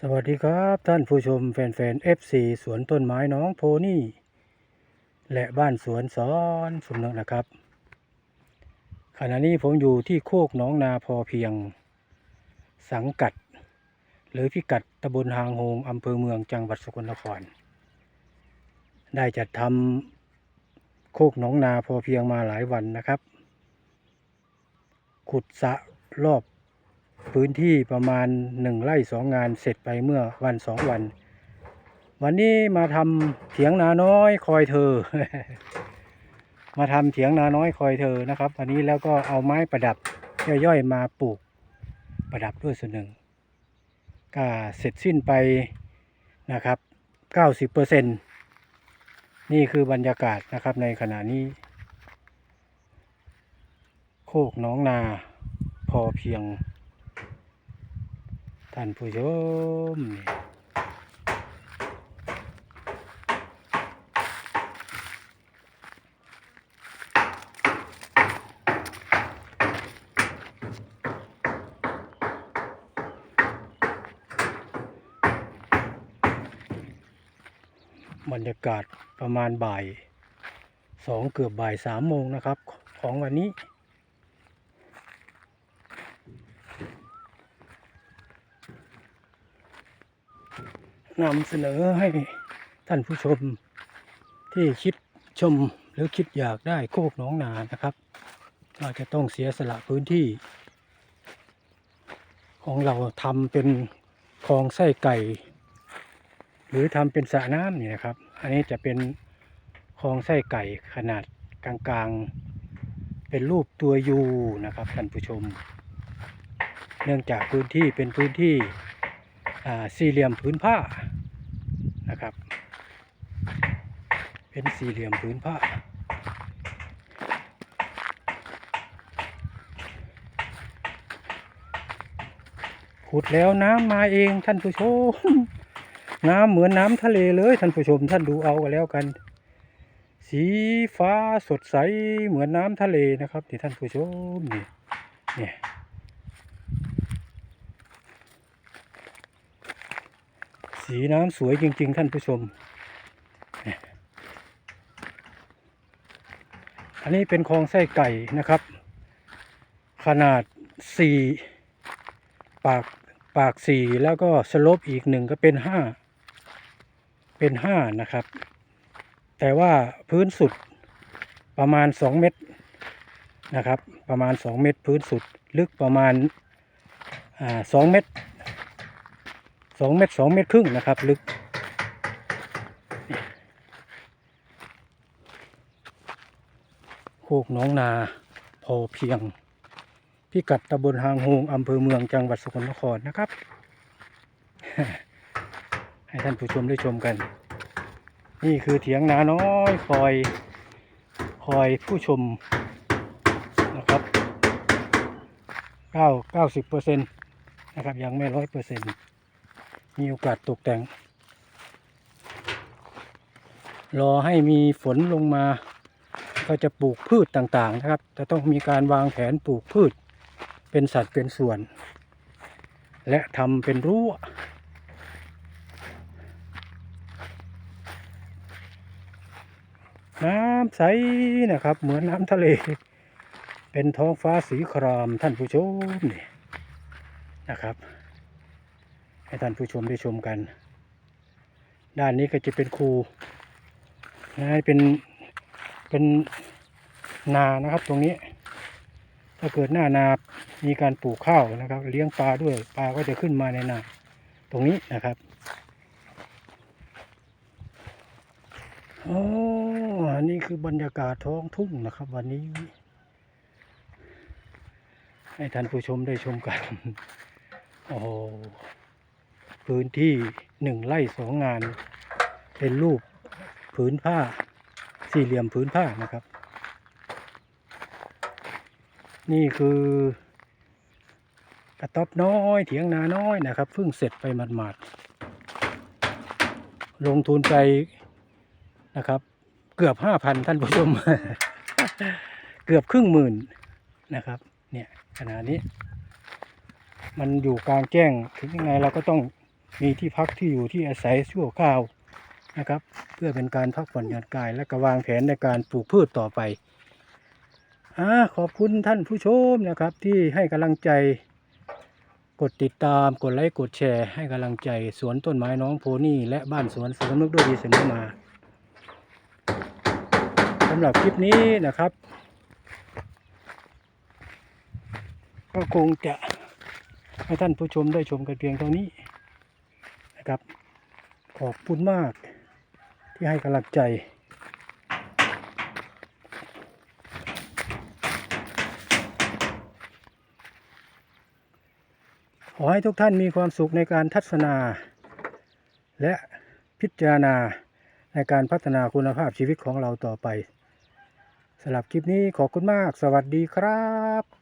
สวัสดีครับท่านผู้ชมแฟนๆ FC สวนต้นไม้น้องโพนี่ และบ้านสวนสอนสมนึกนะครับ ขณะนี้ผมอยู่ที่โคกหน้องนาพอเพียง สังกัด หรือพิกัดตำบลหางโฮงอำเภอเมืองจังหวัดสกลนคร ได้จัดทำโคกหนองนาพอเพียงมาหลายวันนะครับ ขุดสะรอบ พื้นที่ประมาณหนึ่งไร่สองงานเสร็จไปเมื่อวันสองวัน วันนี้มาทำเถียงนาน้อยคอยเธอ มาทำเถียงนาน้อยคอยเธอนะครับ วันนี้แล้วก็เอาไม้ประดับย่อยๆมาปลูกประดับด้วยส่วนหนึ่งก็เสร็จสิ้นไปนะครับเก้าสิบเปอร์เซ็นนี่คือบรรยากาศนะครับในขณะนี้ โคกน้องนาพอเพียง ท่านผู้ชมบรรยากาศประมาณบ่ายสองเกือบบ่ายสามโมงนะครับ ของวันนี้ นำเสนอให้ท่านผู้ชมที่คิดชมหรือคิดอยากได้โคกหน้องนานะครับ เราจะต้องเสียสละพื้นที่ ของเราทำเป็นคลองไส้ไก่ หรือทำเป็นสระน้ำนี่นะครับ อันนี้จะเป็นคลองไส้ไก่ขนาดกลางๆ เป็นรูปตัวยูนะครับท่านผู้ชม เนื่องจากพื้นที่เป็นพื้นที่สี่เหลี่ยมพื้นผ้า นะครับ เป็นสี่เหลี่ยมพื้นผ้าขุดแล้วน้ำมาเองท่านผู้ชม น้ำเหมือนน้ำทะเลเลยท่านผู้ชม ท่านดูเอากันแล้วกัน สีฟ้าสดใสเหมือนน้ำทะเลนะครับที่ท่านผู้ชมนี่เนี่ย สีน้ำสวยจริง ๆ ท่านผู้ชม อันนี้เป็นคลองไส้ไก่นะครับ ขนาดสี่ปากปากสี่แล้วก็สลปอีกหนึ่งก็เป็นห้าเป็นห้านะครับ แต่ว่าพื้นสุดประมาณสองเมตรนะครับ ประมาณสองเมตร พื้นสุดลึกประมาณอ่าสองเมตร สองเมตรสองเมตรครึ่งนะครับ ลึก โคกหน้องนาพอเพียง พิกัดตำบลหางโฮงอำเภอเมืองจังหวัดสกลนครนะครับ ให้ท่านผู้ชมได้ชมกัน นี่คือเถียงนาน้อยคอยคอยผู้ชมนะครับเก้าเก้าสิบเปอร์เซ็นต์นะครับยังไม่ร้อยเปอร์เซ็นต์ มีโอกาสตกแต่ง รอให้มีฝนลงมา ก็จะปลูกพืชต่างๆนะครับ จะต้องมีการวางแผนปลูกพืช เป็นสัดเป็นส่วน และทำเป็นรั้วน้ำใสนะครับ เหมือนน้ำทะเล เป็นท้องฟ้าสีครามท่านผู้ชมนี่นะครับ ให้ท่านผู้ชมได้ชมกัน ด้านนี้ก็จะเป็นคูนะเป็นเป็นนานะครับตรงนี้ ถ้าเกิดหน้านามีการปลูกข้าวนะครับ เลี้ยงปลาด้วยปลาก็จะขึ้นมาในนาตรงนี้นะครับโอ้อันนี้คือบรรยากาศท้องทุ่งนะครับ วันนี้ ให้ท่านผู้ชมได้ชมกัน โอ้ พื้นที่หนึ่งไร่สองงาน เป็นรูปผืนผ้า สี่เหลี่ยมผืนผ้านะครับ นี่คือกระต๊อบน้อยเถียงนาน้อยนะครับเพิ่งเสร็จไปหมาดๆลงทุนไปนะครับ เกือบห้าพันท่านผู้ชม เกือบครึ่งหมื่นนะครับ เนี่ยขนาดนี้ มันอยู่กลางแจ้งถึงยังไงเราก็ต้อง มีที่พักที่อยู่ที่อาศัยชั่วคราวนะครับ เพื่อเป็นการพักผ่อนหย่อนกาย และก็วางแผนในการปลูกพืชต่อไปอขอบคุณท่านผู้ชมนะครับ ที่ให้กำลังใจกดติดตามกดไลค์กดแชร์ ให้กำลังใจสวนต้นไม้น้องโพนี่และบ้านสวนสวนนึกด้วยดีเสมอมาสำหรับคลิปนี้นะครับ ก็คงจะให้ท่านผู้ชมได้ชมกันเพียงเท่านี้ นะครับ ขอบคุณมากที่ให้กำลังใจ ขอให้ทุกท่านมีความสุขในการทัศนา และพิจารณาในการพัฒนาคุณภาพชีวิตของเราต่อไปสำหรับคลิปนี้ขอบคุณมาก สวัสดีครับ